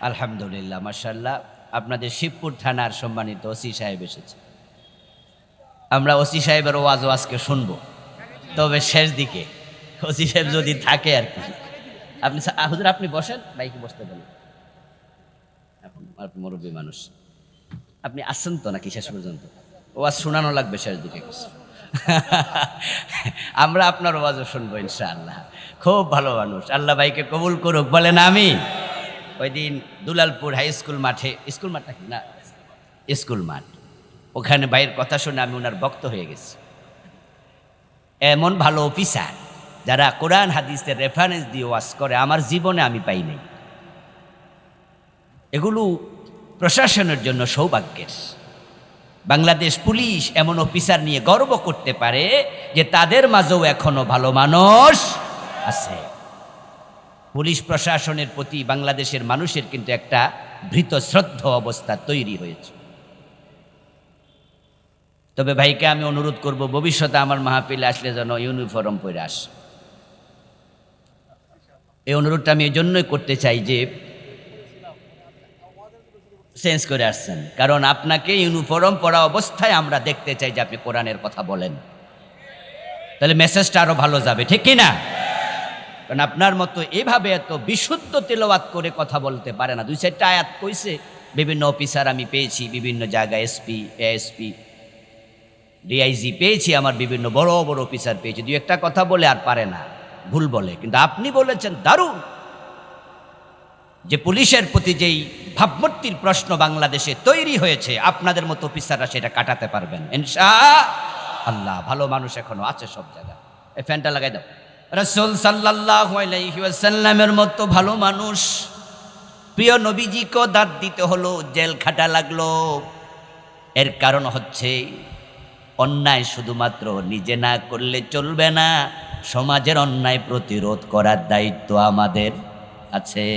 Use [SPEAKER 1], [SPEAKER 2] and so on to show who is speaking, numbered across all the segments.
[SPEAKER 1] আলহামদুলিল্লাহ মার্শাল্লাহ আপনাদের শিবপুর থানার সম্মানিত ওসি সাহেব এসেছে। আমরা ওসি সাহেবের ওয়াজ ওয়াজকে শুনব। তবে শেষ দিকে ওসি সাহেব যদি থাকে আর কি। আপনি হুজুর, আপনি বসেন। বাইকে বসতে এখন আপনি মুরব্বী মানুষ। আপনি আসছেন তো নাকি শেষ পর্যন্ত? ওয়াজ শোনানো লাগবে শেষ দিকে আমরা আপনার ওয়াজও শুনব ইনশাআল্লাহ। খুব ভালো মানুষ। আল্লাহ ভাইকে কবুল করুক। বলেন আমি ওই দিন দুলালপুর হাই স্কুল মাঠে, স্কুল মাঠটা না? স্কুল মাঠ। ওখানে ভাইয়ের কথা শুনে আমি ওনার ভক্ত হয়ে গেছি। এমন ভালো অফিসার যারা কোরআন হাদিসের রেফারেন্স দিয়ে ওয়াজ করে, আমার জীবনে আমি পাই নাই। এগুলো প্রশাসনের জন্য সৌভাগ্যের। বাংলাদেশ পুলিশ এমন অফিসার নিয়ে গর্ব করতে পারে যে তাদের মাঝেও এখনও ভালো মানুষ আছে। পুলিশ প্রশাসনের প্রতি বাংলাদেশের মানুষের কিন্তু একটা ভীত শ্রদ্ধ অবস্থা তৈরি হয়েছে। তবে ভাইকে আমি অনুরোধ করব, ভবিষ্যতে আমার মাহফিলে আসলে যেন ইউনিফর্ম পরে আস। এই অনুরোধটা আমি এই জন্যই করতে চাই যে চেঞ্জ করে আসছেন। কারণ আপনাকে ইউনিফর্ম পরা অবস্থায় আমরা দেখতে চাই যে আপনি কোরআনের কথা বলেন। তাহলে মেসেজটা আরও ভালো যাবে, ঠিক কি না? কারণ আপনার মতো এভাবে এত বিশুদ্ধ তেলাওয়াত করে কথা বলতে পারে না। দুই চারটা আয়াত কইছে, বিভিন্ন অফিসার আমি পেয়েছি, বিভিন্ন জায়গায় এসপি এএসপি, ডিআইজি পেয়েছি, আমার বিভিন্ন বড় বড় অফিসার পেয়েছি। দুই একটা কথা বলে আর পারে না, ভুল বলে। কিন্তু আপনি বলেছেন, দারুণ! যে পুলিশের প্রতি যেই ভাবমূর্তির প্রশ্ন বাংলাদেশে তৈরি হয়েছে, আপনাদের মতো অফিসাররা সেটা কাটাতে পারবেন। ইনশা আল্লাহ, ভালো মানুষ এখনও আছে সব জায়গায়। ফ্যানটা লাগাই দাও। রসুল সাল্লাহ আলাইসাল্লামের মতো ভালো মানুষ। প্রিয় নবীজিকেও দাঁত দিতে হলো, জেল খাটা লাগল। এর কারণ হচ্ছে, অন্যায় শুধুমাত্র নিজে না করলে চলবে না, সমাজের অন্যায় প্রতিরোধ করার দায়িত্ব আমাদের আছে।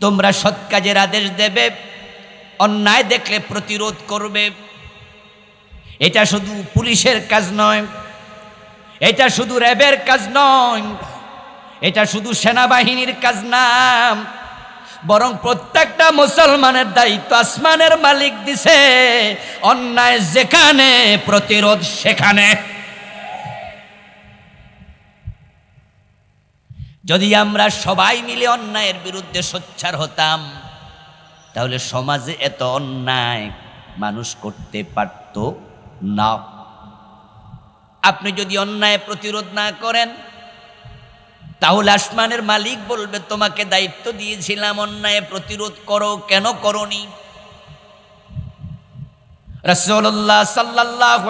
[SPEAKER 1] তোমরা সৎ কাজের আদেশ দেবে অন্যায় দেখলে প্রতিরোধ করবে। এটা শুধু পুলিশের কাজ নয়, এটা শুধু র্যাবের কাজ নয়, এটা শুধু সেনাবাহিনীর কাজ না, বরং প্রত্যেকটা মুসলমানের দায়িত্ব আসমানের মালিক দিছে, অন্যায় যেখানে, প্রতিরোধ সেখানে। যদি আমরা সবাই মিলে অন্যায়ের বিরুদ্ধে সোচ্চার হতাম তাহলে সমাজে এত অন্যায় মানুষ করতে পারত না। আপনি যদি অন্যায় প্রতিরোধ না করেন, তাহলে আসমানের মালিক বলবে, তোমাকে দায়িত্ব দিয়েছিলাম, অন্যায় প্রতিরোধ করো, কেন করনি? রসল্লাহ সাল্লাহ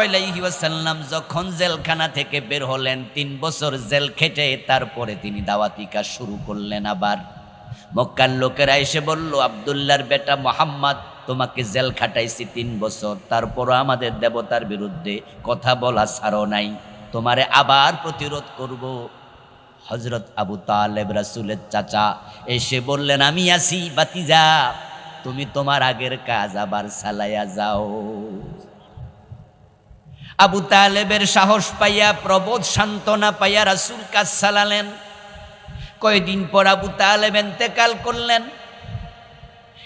[SPEAKER 1] ওয়াসাল্লাম যখন জেলখানা থেকে বের হলেন, তিন বছর জেল খেটে তারপরে তিনি দাওয়াতিকা শুরু করলেন আবার। মক্কার লোকেরা এসে বলল আবদুল্লার বেটা মোহাম্মদ, তোমাকে জেল খাটাইছি তিন বছর। তারপরও আমাদের দেবতার বিরুদ্ধে কথা বলা ছাড়ো নাই। তোমারে আবার প্রতিরোধ করব। হজরত আবু তালেব রাসুলের চাচা এসে বললেন, আমি আসি বাতিজা, তুমি তোমার আগের কাজ আবার চালাইয়া যাও। আবু তালেবের সাহস পাইয়া, প্রবোধ সান্ত্বনা পাইয়া রাসুল কাজ চালালেন। কয়দিন পর আবু তালেব এন্তেকাল করলেন।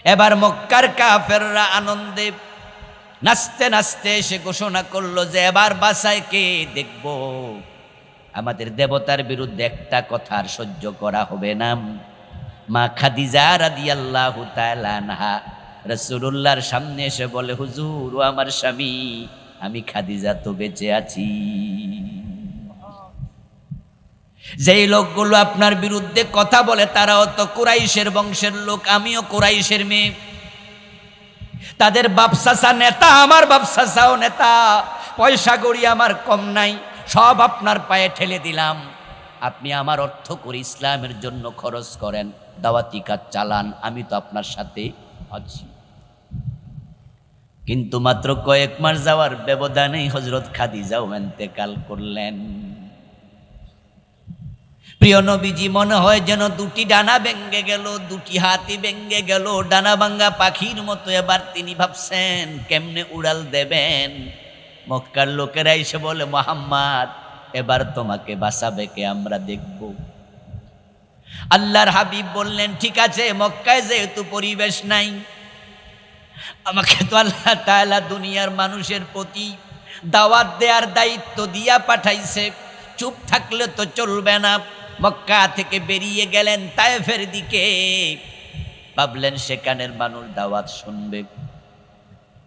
[SPEAKER 1] এবার মক্কার কাফেররা আনন্দে নাচতে নাচতে এসে ঘোষণা করল যে এবার বাসায় কে দেখব? আমাদের দেবতার বিরুদ্ধে একটা কথা আর সহ্য করা হবে না। মা খাদিজা রাদিয়াল্লাহু তাআলা আনহা রাসূলুল্লাহর সামনে এসে বলে, হুজুর ও আমার স্বামী, আমি খাদিজা তো বেঁচে আছি। যেই লোকগুলো আপনার বিরুদ্ধে কথা বলে তারাও তো কুরাইশের বংশের লোক, আমিও কুরাইশের মেয়ে। তাদের বাপসাসা নেতা, আমার বাপসাসাও নেতা। পয়সা গড়ি আমার কম নাই, সব আপনার পায়ে ঠেলে দিলাম। আপনি আমার অর্থ করে ইসলামের জন্য খরচ করেন, দাওয়াতি কাজ চালান, আমি তো আপনার সাথে আছি। কিন্তু মাত্র কয়েক মাস যাওয়ার ব্যবধানেই হজরত খাদিজাও এন্তেকাল করলেন। প্রিয় নবীজি, মনে হয় যেন দুটি ডানা ভেঙ্গে গেল, দুটি হাতি ভেঙ্গে গেল, ডানা ভাঙ্গা পাখির মতো এবার তিনি ভাবছেন, কেমনে উড়াল দেবেন? মক্কার লোকেরা এসে বলে, মোহাম্মদ, এবার তোমাকে বাঁচাবে কে আমরা দেখব। আল্লাহর হাবিব বললেন, ঠিক আছে, মক্কায় যেহেতু পরিবেশ নাই, আমাকে তো আল্লাহ তাআলা দুনিয়ার মানুষের প্রতি দাওয়াত দেওয়ার দায়িত্ব দিয়া পাঠাইছে। চুপ থাকলে তো চলবে না। মক্কা থেকে বেরিয়ে গেলেন তায়েফের দিকে। ভাবলেন সেখানের মানুষ দাওয়াত শুনবে।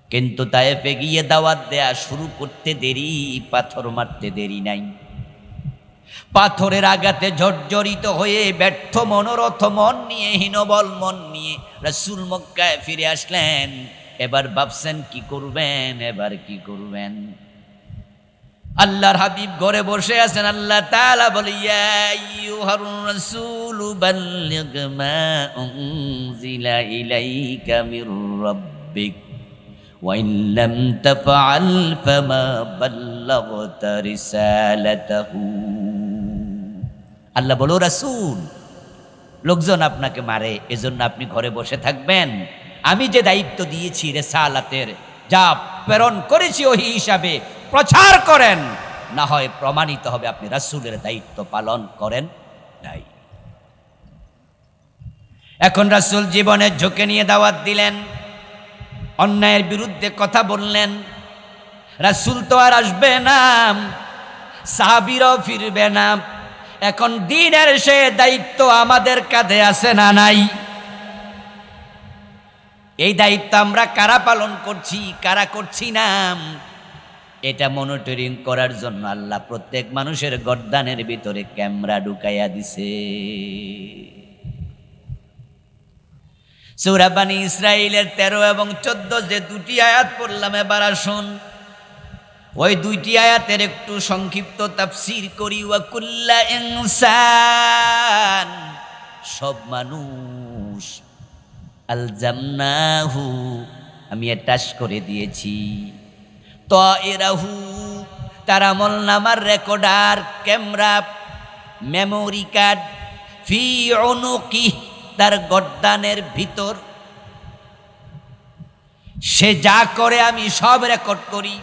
[SPEAKER 1] কিন্তু তায়েফে গিয়ে দাওয়াত দেয়া শুরু করতে দেরি, পাথর মারতে দেরি নাই। পাথরের আঘাতে জর্জরিত হয়ে ব্যর্থ মনোরথ মন নিয়ে, হীনবল মন নিয়ে রসুল মক্কায় ফিরে আসলেন। এবার ভাবছেন, কি করবেন? এবার কি করবেন? আল্লাহর হাবিব ঘরে বসে আছেন আল্লাহ তাআলা বলে ইয়া আইয়ুহার রাসূলু বাল্লিগ মা উনজিলা ইলাইকা মির রাব্বিক وإن لم تفعل فما بلغت رسالته আল্লাহ বলো রাসূল লোকজন আপনাকে মারে এজন্য আপনি ঘরে বসে থাকবেন আমি যে দায়িত্ব দিয়েছি রেসালাতের যা প্রেরণ করেছি ওই হিসাবে প্রচার করেন। না হয় প্রমাণিত হবে আপনি রাসূলের দায়িত্ব পালন করেন নাই। এখন রাসূল জীবনের ঝুঁকে নিয়ে দাওয়াত দিলেন, অন্যায়ের বিরুদ্ধে কথা বললেন। রাসূল তো আর আসবে না, সাহাবিরাও ফিরবে না। এখন দিনের সে দায়িত্ব আমাদের কাঁধে আছে না নাই? এই দায়িত্ব আমরা কারা পালন করছি, কারা করছি না? এটা মনিটরিং করার জন্য আল্লাহ প্রত্যেক মানুষের গর্দানের ভিতরে ক্যামেরা ঢুকাইয়া দিছে। সৌরাবানী ইসরায়েলের তেরো এবং চোদ্দ যে দুটি আয়াত পড়লাম, এবার আসুন। ওই দুইটি আয়াতের একটু সংক্ষিপ্ত তাফসির করি। ওয়াকুল্লা ইনসান, সব মানুষ আল জামনাহু আমি অ্যাটাচ করে দিয়েছি। ত এরাহু তার আমল নামার রেকর্ডার, ক্যামেরা, মেমোরি কার্ড, ফি অনুকি, তার গদ্দানের ভিতর। সে যা করে আমি সব রেকর্ড করি।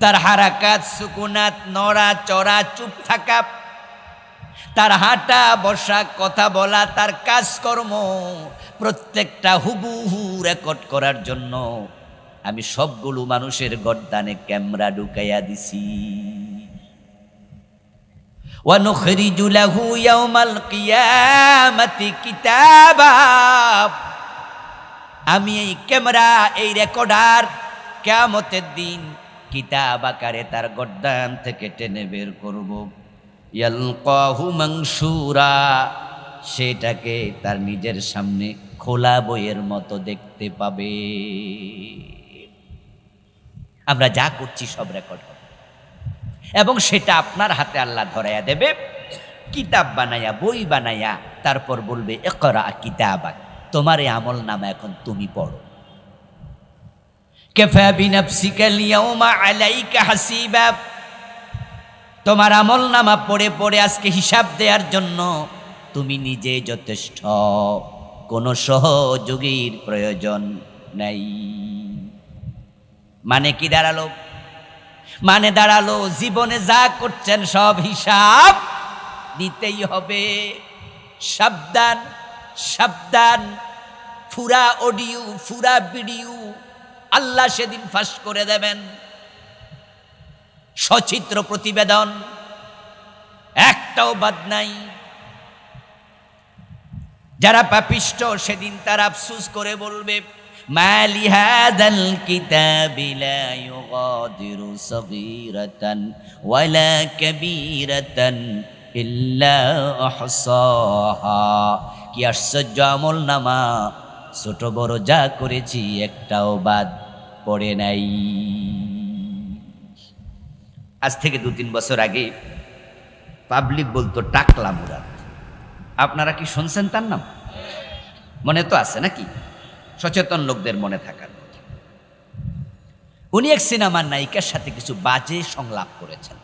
[SPEAKER 1] তার হারাকাত, সুকুনাত, নড়া, চড়া, চুপ থাকা, তার হাঁটা, বসা, কথা বলা, তার কাজকর্ম প্রত্যেকটা হুবুহু রেকর্ড করার জন্য। আমি সবগুলো মানুষের গদ্দানে ক্যামেরা ঢুকাইয়া দিছি ونخرج له يوم القيامة كتابا আমি এই ক্যামেরা এই রেকর্ডার কেয়ামতের দিন কিতাব আকারে তার গদ্দান থেকে টেনে বের করব ইয়ালকাহু মাংসুরা সেটাকে তার নিজের সামনে খোলা বইয়ের মতো দেখতে পাবে আমরা যা করছি সব রেকর্ড হবে। এবং সেটা আপনার হাতে আল্লাহ ধরাইয়া দেবে। কিতাব বানাইয়া, বই বানাইয়া, তারপর বলবে একরা কিতাব তোমার এই আমল নামা এখন তুমি পড়ো। তোমার আমল নামা পড়ে পড়ে আজকে হিসাব দেওয়ার জন্য তুমি নিজে যথেষ্ট। কোনো সহযোগীর প্রয়োজন নাই। মানে কি দাঁড়াল? মানে দাঁড়াল, জীবনে যা করছেন সব হিসাব দিতেই হবে। সাবধান সাবধান। ফুরা অডিও, ফুরা ভিডিও, আল্লাহ সেদিন ফাঁস করে দেবেন। সচিত্র প্রতিবেদন, একটাও বাদ নাই। যারা পাপিষ্ট, সেদিন তার আফসুস করে বলবে ما لهذا الكتاب لا يغادر صغيرة ولا كبيرة إلا أحصاها কি আশ্চর্য আমল নামা ছোট বড় যা করেছি একটাও বাদ পড়ে নাই আজ থেকে দু তিন বছর আগে পাবলিক বলতো টাকলা মুরাদ আপনারা কি শুনছেন তার নাম মনে তো আছে নাকি সচেতন লোকদের মনে থাকার কথা। উনি এক সিনেমার নায়িকার সাথে কিছু বাজে সংলাপ করেছেন।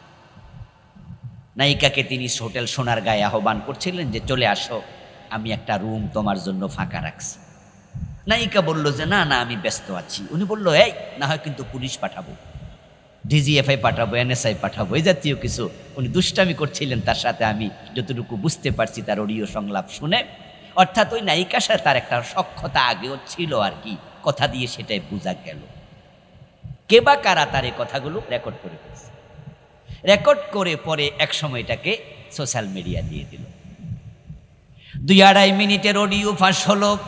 [SPEAKER 1] নায়িকাকে তিনি হোটেল সোনার গায়ে আহ্বান করছিলেন যে, চলে আসো, আমি একটা রুম তোমার জন্য ফাঁকা রাখছি। নায়িকা বলল যে, না না, আমি ব্যস্ত আছি। উনি বলল, এই, না হয় কিন্তু পুলিশ পাঠাবো, ডিজিএফআই পাঠাবো, এনএসআই পাঠাবো, এই জাতীয় কিছু। উনি দুষ্টামি করছিলেন, তার সাথে আমি যতটুকু বুঝতে পারছি তার অডিও সংলাপ শুনে। অর্থাৎ ওই নায়িকার সাথে তার একটা সক্ষতা আগেও ছিল আর কি। কথা দিয়ে সেটাই বোঝা গেল। কে বা কারা তার এই কথাগুলো রেকর্ড করে ফেলছে? রেকর্ড করে পরে এক সময় এটাকে সোশ্যাল মিডিয়া দিয়ে দিল। দুই আড়াই মিনিটের অডিও ফাঁস হলো।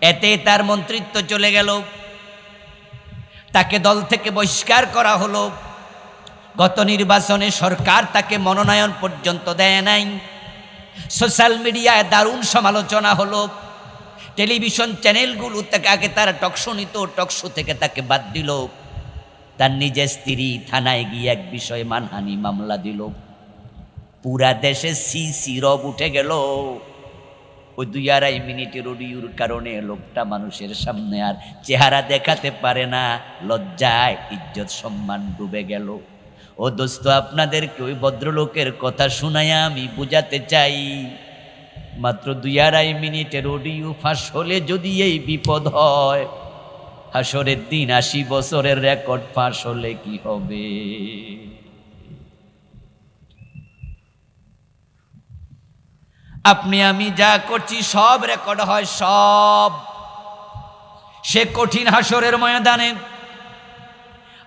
[SPEAKER 1] এতে তার মন্ত্রিত্ব চলে গেল। তাকে দল থেকে বহিষ্কার করা হলো। গত নির্বাচনে সরকার তাকে মনোনয়ন পর্যন্ত দেয় নাই। সোশ্যাল মিডিয়ায় দারুণ সমালোচনা হলো। টেলিভিশন চ্যানেলগুলো তাকে আগে তারা টকশো নিত টকশো থেকে তাকে বাদ দিল। তার নিজের স্ত্রী থানায় গিয়ে এক বিষয়ে মানহানি মামলা দিল। পুরা দেশে সি সি রব উঠে গেল। ওই দুই আড়াই মিনিটের অডিওর কারণে লোকটা মানুষের সামনে আর চেহারা দেখাতে পারে না, লজ্জায়, ইজ্জত, সম্মান ডুবে গেল। ও দোস্ত, আপনাদেরকে ওই ভদ্রলোকের কথা শুনাইয়া আমি বুঝাতে চাই। মাত্র দুই আড়াই মিনিটের অডিও ফাঁস হলে যদি এই বিপদ হয়, হাসরের দিন আশি বছরের রেকর্ড ফাঁস হলে কি হবে? আপনি, আমি যা করছি সব রেকর্ড হয়, সব। সে কঠিন হাসরের ময়দানে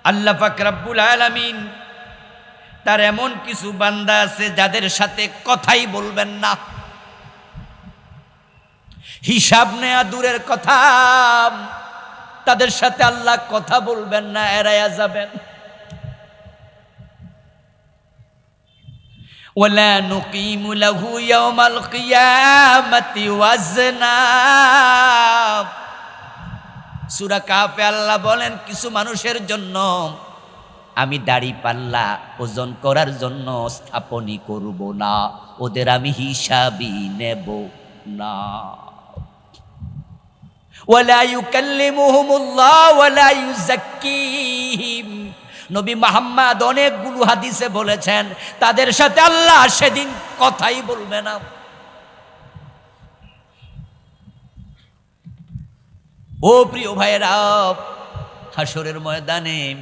[SPEAKER 1] আল্লাহ পাক রাব্বুল আলামিন তার এমন কিছু বান্দা আছে যাদের সাথে কথাই বলবেন না। হিসাব নেয়া দূরের কথা। তাদের সাথে আল্লাহ কথা বলবেন না, এড়াইয়া যাবেন। সুরা নুকিমু ওয়াজনা। আল্লাহ বলেন, কিছু মানুষের জন্য আমি দাড়ি পাল্লা ওজন করার জন্য স্থাপনই করব না। ওদের আমি হিসাবই নেব না। ওয়ালা ইউকাল্লিমুহুমুল্লাহ, ওয়ালা ইউজাক্কিহিম নবী মোহাম্মদ অনেকগুলো হাদিসে বলেছেন, তাদের সাথে আল্লাহ সেদিন কথাই বলবে না। ও প্রিয় ভাইয়েরা হাসরের ময়দানে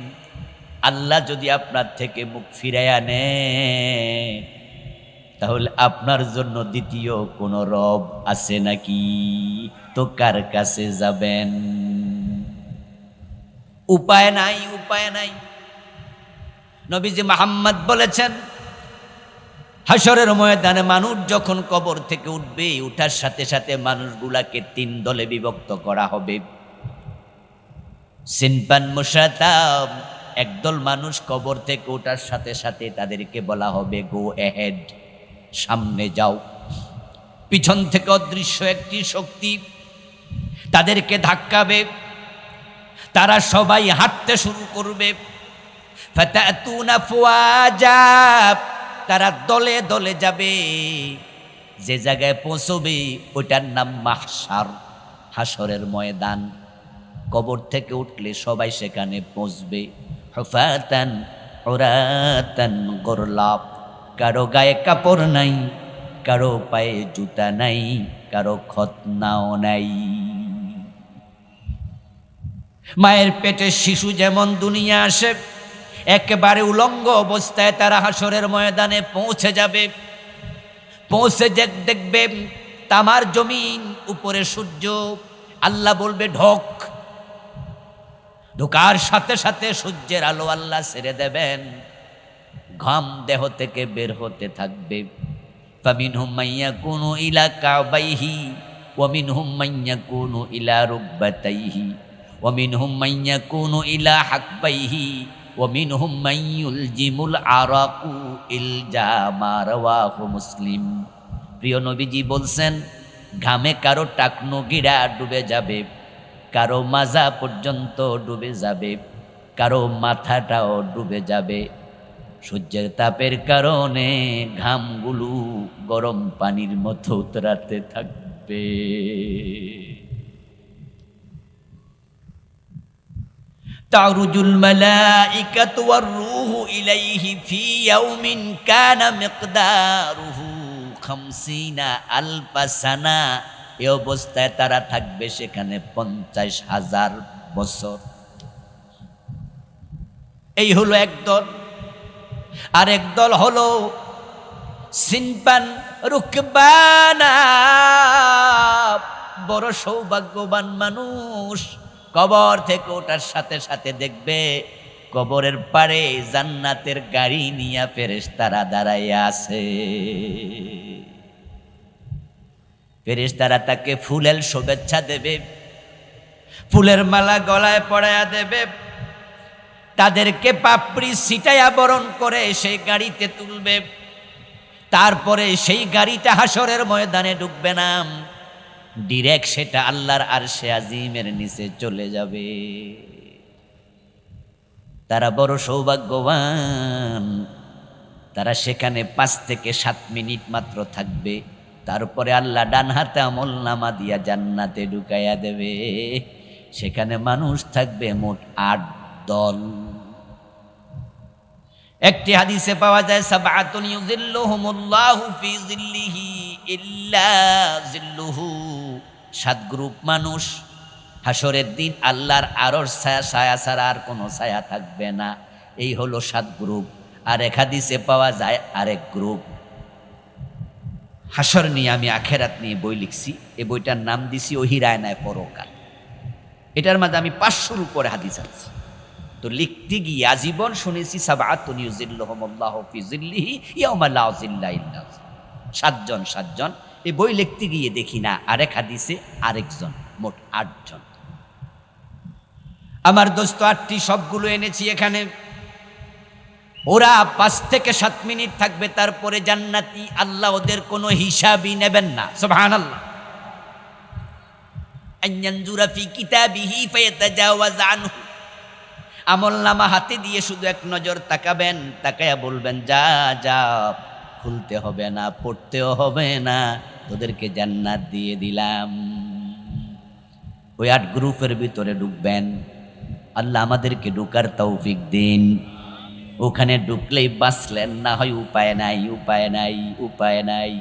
[SPEAKER 1] আল্লাহ যদি আপনার থেকে মুখ ফিরাইয়া নেয়, তাহলে আপনার জন্য দ্বিতীয় কোন রব আছে নাকি? তো কার কাছে যাবেন? উপায় নাই উপায় নাই। নবীজি মাহাম্মদ বলেছেন হাসরের ময়দানে মানুষ যখন কবর থেকে উঠবে, উঠার সাথে সাথে মানুষগুলাকে তিন দলে বিভক্ত করা হবে। সিনপান মুসাতাম একদল মানুষ কবর থেকে ওঠার সাথে সাথে তাদেরকে বলা হবে গো এহেড সামনে যাও। পিছন থেকে অদৃশ্য একটি শক্তি তাদেরকে ধাক্কাবে। তারা সবাই হাঁটতে শুরু করবে। তারা দলে দলে যাবে। যে জায়গায় পৌঁছবে ওইটার নাম মাহসার হাসরের ময়দান। কবর থেকে উঠলে সবাই সেখানে পৌঁছবে। হফাতান ওরাতান গোরলাপ। কারও গায়ে কাপড় নাই, কারও পায়ে জুতা নাই, কারও খতনাও নাই। মায়ের পেটে শিশু যেমন দুনিয়া আসে, একেবারে উলঙ্গ অবস্থায় তারা হাসরের ময়দানে পৌঁছে যাবে। পৌঁছে দেখবে তামার জমিন, উপরে সূর্য, আল্লাহ বলবে, ঢোক। ঢোকার সাথে সাথে সূর্যের আলো আল্লাহ ছেড়ে দেবেন। ঘাম দেহ থেকে বের হতে থাকবে। ফামিন হুমাইয়া কোনো ইলা কাবাইহি ওমিন হুমাইয়া কোনো ইলা রুব্বাতাইহি ওমিন হুমাইয়া কোনো ইলা হাকবাইহি ওমিন হুমাইউল জিমুল আরাকু ইল জামারওয়াহু মুসলিম। প্রিয় নবীজি বলছেন, ঘামে কারও টাকনো গিরা ডুবে যাবে। কারো মাজা পর্যন্ত ডুবে যাবে কারো মাথাটাও ডুবে যাবে সূর্যের তাপের কারণে ঘামগুলো গরম পানির মতো উতরাতে থাকবে تعرج الملائكة والروح إليه في يوم كان مقداره خمسين ألف سنة এ অবস্থায় তারা থাকবে সেখানে পঞ্চাশ হাজার বছর। এই হলো একদল আর একদল হলো সিনপান রুকবানা। বড় সৌভাগ্যবান মানুষ। কবর থেকে ওটার সাথে সাথে দেখবে কবরের পারে জান্নাতের গাড়ি নিয়ে ফেরেস তারা দাঁড়াইয়া আছে। ফেরেস তারা তাকে ফুলের শুভেচ্ছা দেবে, ফুলের মালা গলায় পড়ায়া দেবে। তাদেরকে পাপড়ি সিটাইয়া বরণ করে সেই গাড়িতে তুলবে। তারপরে সেই গাড়িটা হাসরের ময়দানে ঢুকবে না। ডিরেক্ট সেটা আল্লাহর আরশে আজিমের নিচে চলে যাবে। তারা বড় সৌভাগ্যবান। তারা সেখানে পাঁচ থেকে সাত মিনিট মাত্র থাকবে। তারপরে আল্লাহ ডান হাতে আমল নামা দিয়া জান্নাতে ঢুকাইয়া দেবে। সেখানে মানুষ থাকবে মোট আট দল। একটি হাদিসে পাওয়া যায় সাবাতুন ইউজিল্লুহুমুল্লাহু ফি জিল্লিহি ইল্লা জিল্লুহু সাত গ্রুপ মানুষ। হাসরের দিন আল্লাহর আরর ছায়া ছায়া ছাড়া আর কোনো ছায়া থাকবে না। এই হলো সাত গ্রুপ। আর এক হাদিসে পাওয়া যায় আরেক গ্রুপ। হাসর নিয়ে আমি আখেরাত নিয়ে বই লিখছি। এই বইটার নাম দিছি ওহিরায়নায় পরকাল। এটার মাঝে আমি পাঁচশোর উপরে হাদিস আছে। তো লিখতে গিয়ে আজীবন শুনেছি সাতজন সাতজন। এই বই লিখতে গিয়ে দেখি না, আরেক হাদিসে আরেকজন, মোট আটজন। আমার দোস্ত আটটি সবগুলো এনেছি এখানে। ওরা পাঁচ থেকে সাত মিনিট থাকবে, তারপরে জান্নাতি আল্লাহ ওদের কোনো হিসাবই নেবেন না। ফায়াতাজাওয়াজ আনহু। আমল নামা হাতে দিয়ে শুধু এক নজর তাকাবেন, তাকায়া বলবেন, যা যা, খুলতে হবে না, পড়তেও হবে না, তোদেরকে জান্নাত দিয়ে দিলাম। ওই আট গ্রুপের ভিতরে ঢুকবেন। আল্লাহ আমাদেরকে ঢুকার তৌফিক দিন। ওখানে ঢুকলেই বাঁচলেন, না হয় উপায় নাই উপায় নাই উপায় নাই।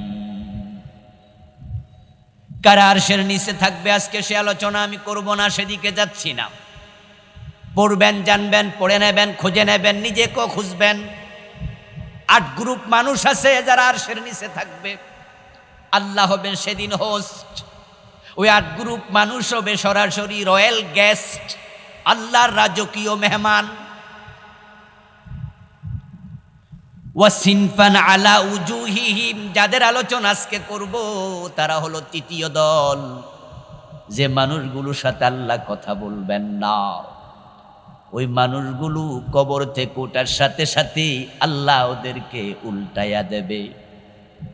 [SPEAKER 1] কারা আরশের নিচে থাকবে আজকে সে আলোচনা, আমি করব না, সেদিকে যাচ্ছি না। পড়বেন, জানবেন, পড়ে নেবেন, খুঁজে নেবেন, নিজেকেও খুঁজবেন। আট গ্রুপ মানুষ আছে যারা আরশের নিচে থাকবে। আল্লাহ হবেন সেদিন হোস্ট ওই আট গ্রুপ মানুষ হবে সরাসরি রয়্যাল গেস্ট, আল্লাহর রাজকীয় মেহমান। ওয়াসিনফান আলা উজুহিহিম, যাদের আলোচনা আজকে করব, তারা হলো তৃতীয় দল। যে মানুষগুলোর সাথে আল্লাহ কথা বলবেন না। ওই মানুষগুলো কবর থেকে ওঠার সাথে সাথে আল্লাহ ওদেরকে উল্টাইয়া দেবে।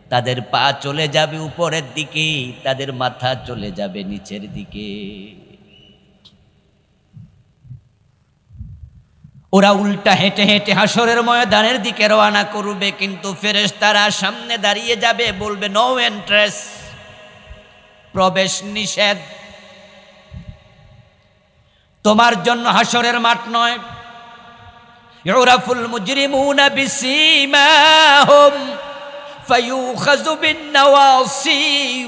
[SPEAKER 1] তাদের পা চলে যাবে উপরের দিকে, তাদের মাথা চলে যাবে নিচের দিকে। ওরা উল্টা হেঁটে হেঁটে হাসরের ময়দানের দিকে রওনা করবে, কিন্তু ফেরেশতারা সামনে দাঁড়িয়ে যাবে, বলবে নো এন্ট্রেস প্রবেশ নিষেধ। তোমার জন্য হাসরের মাঠ নয়। ইউরাফুল মুজরিমুনা বিসীমাহুম ফায়ুখাযু বিন-নওয়াসি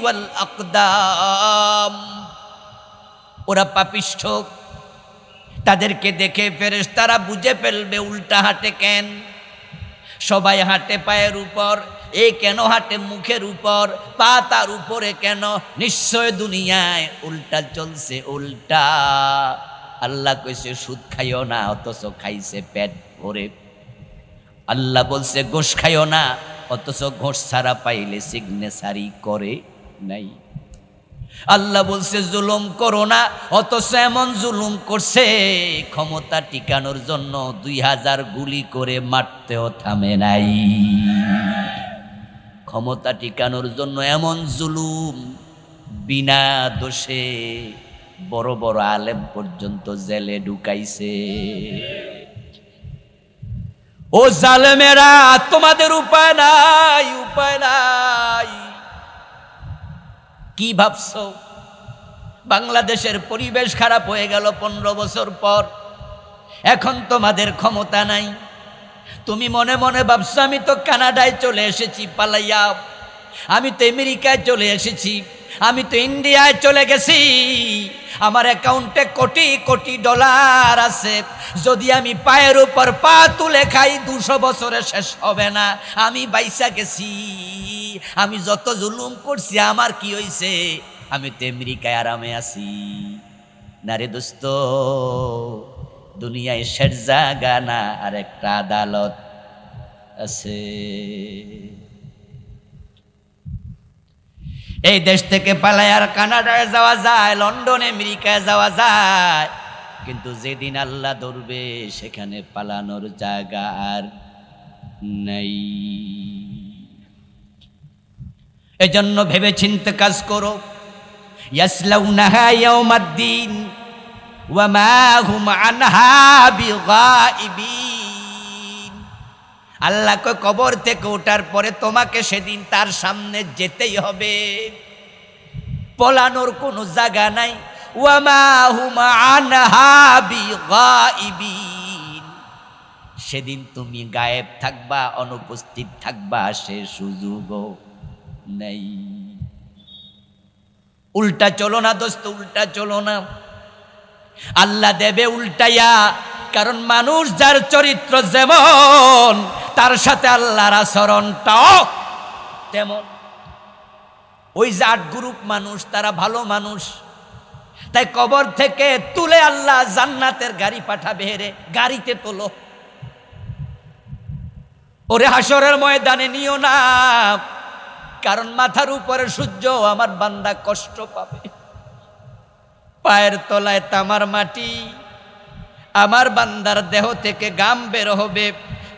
[SPEAKER 1] ওয়াল আকদাম ওরা পাপিষ্ঠ। তাদেরকে দেখে ফেরেশতারা বুঝে ফেলবে, উল্টা হাটে কেন? সবাই হাঁটে পায়ের উপর, এ কেন হাঁটে মুখের উপর, পা তার উপরে কেন? নিশ্চয় দুনিয়ায় উল্টা চলছে, উল্টা। আল্লাহ কইছে, সুদ খাইও না, অথচ খাইছে পেট ভরে। আল্লাহ বলছে, গোশ খাইও না, অথচ ঘোষ ছাড়া পাইলে সিগনেচারি করে নাই। আল্লাহ বলছে, জুলুম করো না, অথচ এমন জুলুম করছে, ক্ষমতা টিকানোর জন্য দুই হাজার গুলি করে মারতেও থামে নাই। ক্ষমতা টিকানোর জন্য এমন জুলুম, বিনা দোষে বড় বড় আলেম পর্যন্ত জেলে ঢুকাইছে। ও জালেমেরা, তোমাদের উপায় নাই উপায় নাই। কি ভাবছ? বাংলাদেশের পরিবেশ খারাপ হয়ে গেল পনেরো বছর পর। এখন তোমাদের ক্ষমতা নাই। তুমি মনে মনে ভাবছ, আমি তো কানাডায় চলে এসেছি পালাইয়া আমি তো আমেরিকায় চলে এসেছি। আমি তো ইন্ডিয়ায় চলে গেছি। আমার অ্যাকাউন্টে কোটি কোটি ডলার আছে। যদি আমি পায়ের উপর পা তুলে খাই, দুশো বছরে শেষ হবে না। আমি বাইসা গেছি। আমি যত জুলুম করছি, আমার কি হইছে? আমি তো আমেরিকায় আরামে আছি। না রে দোস্ত, দুনিয়ায় শের জাগা না, আর একটা আদালত আছে। এই দেশ থেকে পালায় আর কানাডায় যাওয়া যায়, লন্ডনে, আমেরিকায় যাওয়া যায়। কিন্তু যেদিন আল্লাহ ধরবে, সেখানে পালানোর জায়গা আর নেই। এজন্য ভেবে চিন্তে কাজ করো। ইয়াসলাউনাহা ইয়াউমাদ্দিন, ওয়া মা হুম আনহা বিগাইবিন। আল্লাহ কয় কবর থেকে ওঠার পরে তোমাকে সেদিন তার সামনে যেতেই হবে। পলানোর কোনো জায়গা নাই। সেদিন তুমি গায়েব থাকবা, অনুপস্থিত থাকবা, সে সুযোগও নেই। উল্টা চলো না দোস্ত, উল্টা চলো না। আল্লাহ দেবে উল্টাইয়া কারণ মানুষ যার চরিত্র যেমন, তার সাথে আল্লাহর আচরণটাও তেমন। ওই যে আট গ্রুপ মানুষ, তারা ভালো মানুষ। তাই কবর থেকে তুলে আল্লাহ জান্নাতের গাড়ি পাঠাবে হেরে গাড়িতে তোলো। ওরে হাসরের ময়দানে নিও না, কারণ মাথার উপরে সূর্য আমার বান্দা কষ্ট পাবে। পায়ের তলায় তামার মাটি আমার বান্দার দেহ থেকে গাম বের হবে।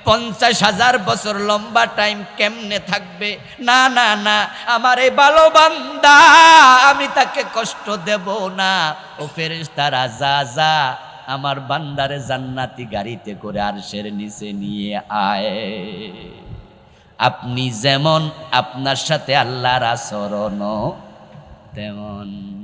[SPEAKER 1] পঞ্চাশ হাজার বছর লম্বা টাইম কেমনে থাকবে? না না না, আমার এই ভালো বান্দা, আমি তাকে কষ্ট দেব না। ও ফেরেস তারা যা যা, আমার বান্দারে জান্নাতি গাড়িতে করে আরশের নিচে নিয়ে আয়। আপনি যেমন আপনার সাথে আল্লাহর আচরণ তেমন।